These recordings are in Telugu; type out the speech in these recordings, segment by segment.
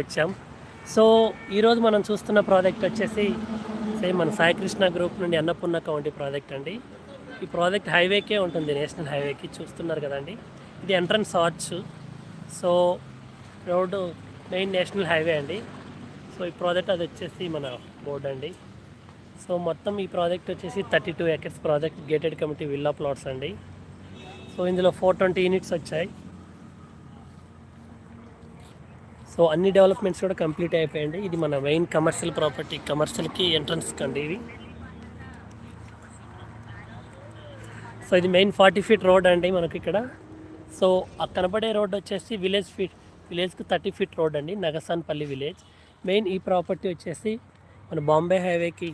వచ్చాం. సో ఈరోజు మనం చూస్తున్న ప్రాజెక్ట్ వచ్చేసి సేమ్ మన సాయికృష్ణ గ్రూప్ నుండి అన్నపూర్ణ కౌంటీ ప్రాజెక్ట్ అండి. ఈ ప్రాజెక్ట్ హైవేకే ఉంటుంది నేషనల్ హైవేకి చూస్తున్నారు కదండి. ఇది entrance arch. So road main national highway అండి. సో ఈ ప్రాజెక్ట్ అది వచ్చేసి మన బోర్డు అండి. సో మొత్తం ఈ ప్రాజెక్ట్ వచ్చేసి thirty two acres project gated community villa plots అండి. సో ఇందులో ఫోర్ ట్వంటీ యూనిట్స్ వచ్చాయి. సో అన్ని డెవలప్మెంట్స్ కూడా కంప్లీట్ అయిపోయాయండి ఇది మన మెయిన్ కమర్షియల్ ప్రాపర్టీ కమర్షియల్కి ఎంట్రన్స్ కండి ఇది. సో ఇది మెయిన్ ఫార్టీ ఫీట్ రోడ్ అండి మనకి ఇక్కడ. సో ఆ కనబడే రోడ్ వచ్చేసి విలేజ్ ఫీట్ విలేజ్కి థర్టీ ఫీట్ రోడ్ అండి నగసాన్పల్లి విలేజ్ మెయిన్ ఈ ప్రాపర్టీ వచ్చేసి మన బాంబే హైవేకి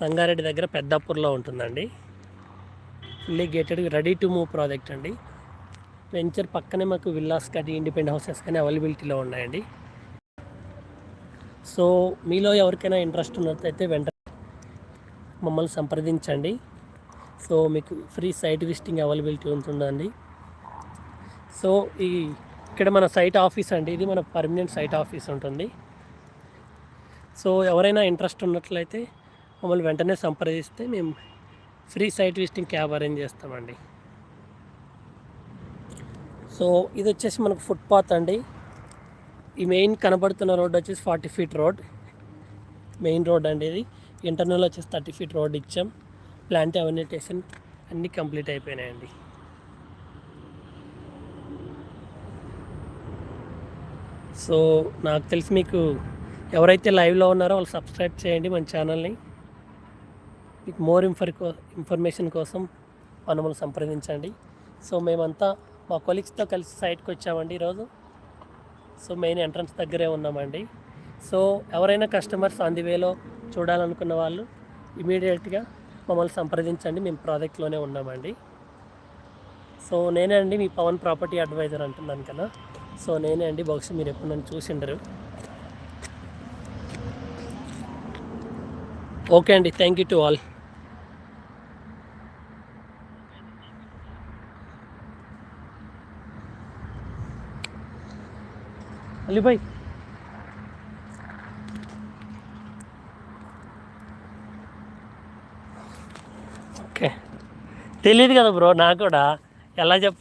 సంగారెడ్డి దగ్గర పెద్దాపూర్లో ఉంటుందండి. Fully gated ready to move project అండి. వెంచర్ పక్కనే మాకు విల్లాస్ కానీ ఇండిపెండెంట్ హౌసెస్ కానీ అవైలబిలిటీలో ఉన్నాయండి. సో మీలో ఎవరికైనా ఇంట్రెస్ట్ ఉన్నట్లయితే వెంటనే మమ్మల్ని సంప్రదించండి. సో మీకు ఫ్రీ సైట్ విజిటింగ్ అవైలబిలిటీ ఉంటుందండి. సో ఈ ఇక్కడ మన సైట్ ఆఫీస్ అండి. ఇది మన పర్మనెంట్ సైట్ ఆఫీస్ ఉంటుంది. సో ఎవరైనా ఇంట్రెస్ట్ ఉన్నట్లయితే మమ్మల్ని వెంటనే సంప్రదిస్తే మేము free site visiting cab arrange చేస్తామండి. సో ఇది వచ్చేసి మనకు ఫుట్పాత్ అండి. ఈ మెయిన్ కనబడుతున్న రోడ్ వచ్చేసి forty feet road main road అండి ఇది. ఇంటర్నల్ వచ్చేసి థర్టీ ఫీట్ రోడ్ ఇచ్చాం. ప్లాంట్ అవనిటేషన్ అన్నీ కంప్లీట్ అయిపోయినాయండి. సో నాకు తెలిసి మీకు ఎవరైతే లైవ్లో ఉన్నారో వాళ్ళు సబ్స్క్రైబ్ చేయండి మన ఛానల్ని మీకు మోర్ ఇన్ఫర్ ఇన్ఫర్మేషన్ కోసం మనములు సంప్రదించండి. సో మేమంతా మా కొలీగ్స్తో కలిసి సైట్కి వచ్చామండి ఈరోజు. సో మెయిన్ ఎంట్రన్స్ దగ్గరే ఉన్నామండి. సో ఎవరైనా కస్టమర్స్ ఆన్ ది వేలో చూడాలనుకున్న వాళ్ళు ఇమీడియట్గా మమ్మల్ని సంప్రదించండి. మేము ప్రాజెక్ట్లోనే ఉన్నామండి. సో నేనే అండి మీ పవన్ ప్రాపర్టీ అడ్వైజర్ అంటున్నాను కదా. సో నేనే అండి. బహుశా మీరు ఎప్పుడు నన్ను చూసిండరు ఓకే అండి. Thank you to all. Ali Bhai okay. తెలియదు కదా బ్రో నాకు కూడా. ఎలా చెప్